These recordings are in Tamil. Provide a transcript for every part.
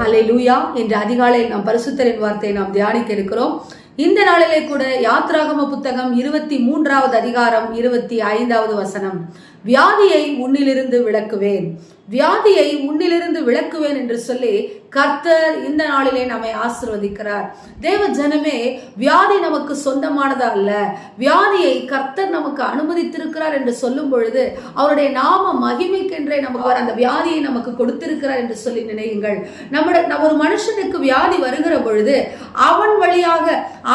ஹலே லூயா என்ற அதிகாலையில் நாம் பரிசுத்தரின் வார்த்தையை நாம் தியானிக்க இருக்கிறோம். இந்த நாளிலே கூட யாத்ராகம புத்தகம் இருபத்தி மூன்றாவது அதிகாரம் இருபத்தி ஐந்தாவது வசனம். வியாதியை உன்னிலிருந்து விளக்குவேன். வியாதியை உன்னிலிருந்து விளக்குவேன் என்று சொல்லி கர்த்தர் இந்த நாளிலே நம்மை ஆசிர்வதிக்கிறார். தேவ ஜனமே வியாதி நமக்கு சொந்தமானதா அல்ல. வியாதியை கர்த்தர் நமக்கு அனுமதித்திருக்கிறார் என்று சொல்லும் பொழுது அவருடைய நாம மகிமைக்கென்றே நமக்கு அவர் அந்த வியாதியை நமக்கு கொடுத்திருக்கிறார் என்று சொல்லி நினையுங்கள். நம்முடைய ஒரு மனுஷனுக்கு வியாதி வருகிற பொழுது அவன் வழியாக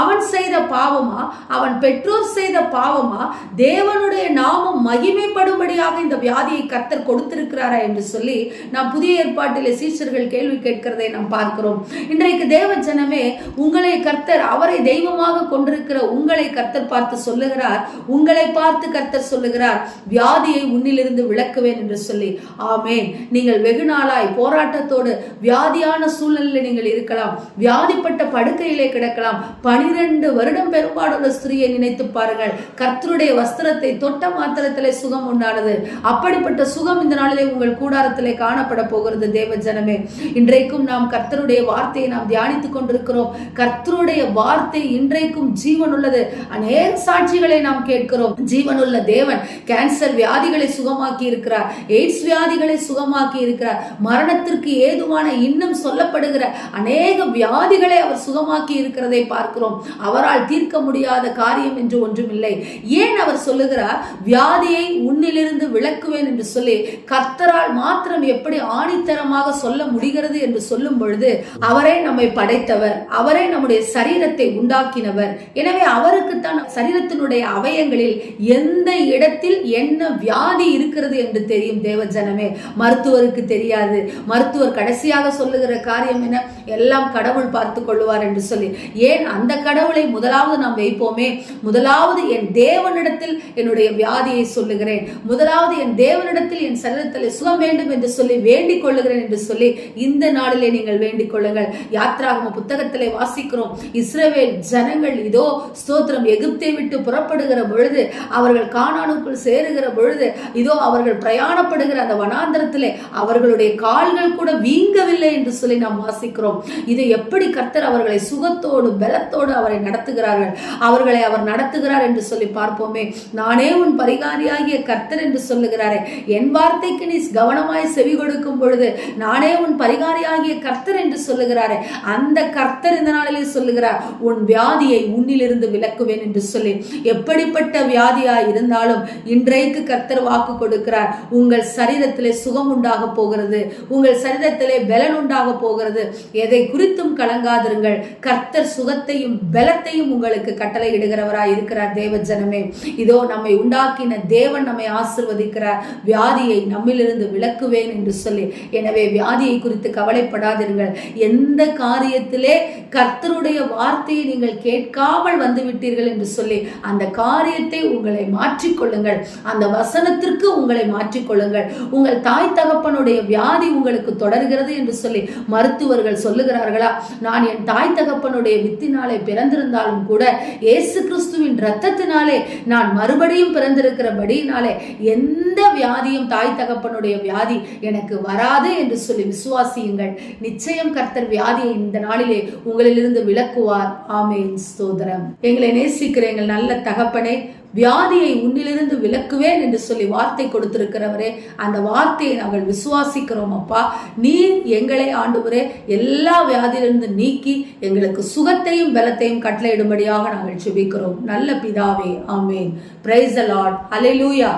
அவன் செய்த பாவமா அவன் பெற்றோர் செய்த பாவமா தேவனுடைய நாமம் மகிமைப்படும் மகிமைப்படும்படியாக இந்த வியாதியை கத்தர் கொடுத்திருக்கிறாரா என்று சொல்லி நாம் புதிய ஏற்பாட்டிலே சீஷர்கள் கேள்வி கேட்கிறதை நாம் பார்க்கிறோம். இன்றைக்கு தேவ ஜனமே உங்களை கர்த்தர் அவரை தெய்வமாக கொண்டிருக்கிற உங்களை கர்த்தர் பார்த்து சொல்லுகிறார். உங்களை பார்த்து கர்த்தர் சொல்லுகிறார். வியாதியை உன்னிலிருந்து விளக்குவேன் என்று சொல்லி. ஆமேன். நீங்கள் வெகு நாளாய் போராட்டத்தோடு வியாதியான சூழ்நிலையில் நீங்கள் இருக்கலாம். வியாதிப்பட்ட படுக்கையிலே கிடக்கலாம். பனிரெண்டு வருடம் பெரும்பாடுள்ள ஸ்திரியை நினைத்து பாருங்கள். கர்த்தருடைய வஸ்திரத்தை தொட்ட மாத்திரத்திலே சுகம் உண்டானது அப்படிப்பட்ட சுகம் இந்த நாளிலே உங்கள் கூடாரத்திலே காணப்பட போகிறது தேவ ஜனமே. இன்றைக்கும் நாம் கர்த்தருடைய வார்த்தையை நாம் தியானித்துக் கொண்டிருக்கிறோம். கர்த்தருடைய வார்த்தை இன்றைக்கும் ஜீவன் உள்ளது அநேக சாட்சிகளை நாம் கேட்கிறோம். ஜீவனுள்ள தேவன் கேன்சர் வியாதிகளை சுகமாக்கி இருக்கிறார் எய்ட்ஸ் வியாதிகளை சுகமாக்கி இருக்கிறார் மரணத்திற்கு ஏதுவான இன்னும் சொல்லப்படுகிற அநேக வியாதிகளை அவர் சுகமாக்கி இருக்கிறதை பார்க்கிறோம். அவரால் தீர்க்க முடியாத காரியம் என்று ஒன்றுமில்லை. ஏன் அவர் சொல்லுகிறார்? வியாதியை உன்னில் உன்னிலிருந்து விளக்குவேன் என்று சொல்லி கர்த்தரால் மாத்திரம் எப்படி ஆணித்தரமாக சொல்ல முடிகிறது என்று சொல்லும் பொழுது அவரே நம்மை படைத்தவர் அவரே நம்முடைய சரீரத்தை உண்டாக்கினவர். எனவே அவருக்குத்தான் சரீரத்தினுடைய அவயங்களில் எந்த இடத்தில் என்ன வியாதி இருக்கிறது என்று தெரியும் தேவ ஜனமே மருத்துவருக்கு தெரியாது. மருத்துவர் கடைசியாக சொல்லுகிற காரியம் என்ன? எல்லாம் கடவுள் பார்த்து கொள்ளுவார் என்று சொல்லி. ஏன் அந்த கடவுளை முதலாவது நாம் வைப்போமே முதலாவது என் தேவனிடத்தில் என்னுடைய வியாதியை சொல்லுகிறேன். முதலாவது என் தேவனிடத்தில் என் சரீரத்தில் சுகம் வேண்டும் என்று சொல்லி வேண்டிக் கொள்ளுகிறேன் என்று சொல்லி இந்த நாளிலே நீங்கள் வேண்டிக் கொள்ளுங்கள். யாத்ராகம புத்தகத்திலே வாசிக்கிறோம். இஸ்ரவேல் ஜனங்கள் இதோ ஸ்தோத்திரம் எகிப்தை விட்டு புறப்படுகிற பொழுது அவர்கள் காணானுக்குள் சேருகிற பொழுது இதோ அவர்கள் பிரயாணப்படுகிற அந்த வனாந்திரத்திலே அவர்களுடைய கால்கள் கூட வீங்கவில்லை என்று சொல்லி நாம் வாசிக்கிறோம். இது எப்படி கர்த்தர் அவர்களை சுகத்தோடு பலத்தோடு அவரை நடத்துகிறார்கள்? அவர்களை அவர் நடத்துகிறார் என்று சொல்லி பார்ப்போமே. நானே உன் பரிகாரியாகிய கர்த்தர் என்று சொல்லுகிறாரே என் வார்த்தைக்கு நீ கவனமாய் செவி கொடுக்கும் பொழுது நானே உன் பரிகாரியாகிய கர்த்தர் என்று சொல்லுகிறாரே அந்த கர்த்தர் இந்த நாளிலே சொல்லுகிறார் உன் வியாதியை உன்னிலிருந்து விலக்குவேன் என்று சொல்லி எப்படிப்பட்ட வியாதியா இருந்தாலும் இன்றைக்கு கர்த்தர் வாக்கு கொடுக்கிறார். உங்கள் சரீரத்திலே சுகம் உண்டாக போகிறது. உங்கள் சரீரத்திலே பலன் உண்டாக போகிறது. எதை குறித்தும் கலங்காதிருங்கள். கர்த்தர் சுகத்தையும் பலத்தையும் உங்களுக்கு கட்டளை இடுகிறவராய் இருக்கிறார் தேவ ஜனமே. இதோ நம்மை உண்டாக்கின தேவன் நம்மை ஆசிர்வதிக்கிறார் வியாதியை நம்மிலிருந்து விளக்குவேன் என்று சொல்லி. எனவே வியாதியை குறித்து கவலைப்படாதீர்கள். எந்த காரியத்திலே கர்த்தருடைய வார்த்தையை நீங்கள் கேட்காமல் வந்து விட்டீர்கள் என்று சொல்லி அந்த காரியத்தை உங்களை மாற்றிக்கொள்ளுங்கள். அந்த வசனத்திற்கு உங்களை மாற்றிக்கொள்ளுங்கள். உங்கள் தாய் தகப்பனுடைய வியாதி உங்களுக்கு தொடர்கிறது என்று சொல்லி மருத்துவர்கள் சொல்லுகிறார்களா? நான் என் தாய் தகப்பனுடைய வித்தினாலே பிறந்திருந்தாலும் கூட இயேசு கிறிஸ்துவின் ரத்தத்தினாலே நான் மறுபடியும் பிறந்திருக்கிறபடினாலே எந்த வியாதியும் தாய் தகப்பனுடைய வியாதி எனக்கு வராது என்று சொல்லி விசுவாசியுங்கள். நிச்சயம் கர்த்தர் வியாதியை இந்த நாளிலே உங்களிலிருந்து விலக்குவார் ஆமேன். ஸ்தோதரம் எங்களை நேசிக்கிற எங்கள் நல்ல தகப்பனே வியாதியை உன்னிலிருந்து விலக்குவேன் என்று சொல்லி வார்த்தை கொடுத்திருக்கிறவரே அந்த வார்த்தையை நாங்கள் விசுவாசிக்கிறோம் அப்பா. நீர் எங்களை ஆண்டுவரே எல்லா வியாதியிலிருந்து நீக்கி எங்களுக்கு சுகத்தையும் பலத்தையும் கட்டளையிடும்படியாக நாங்கள் செபிக்கிறோம் நல்ல பிதாவே ஆமேன். பிரைஸ் அலை அலையூயா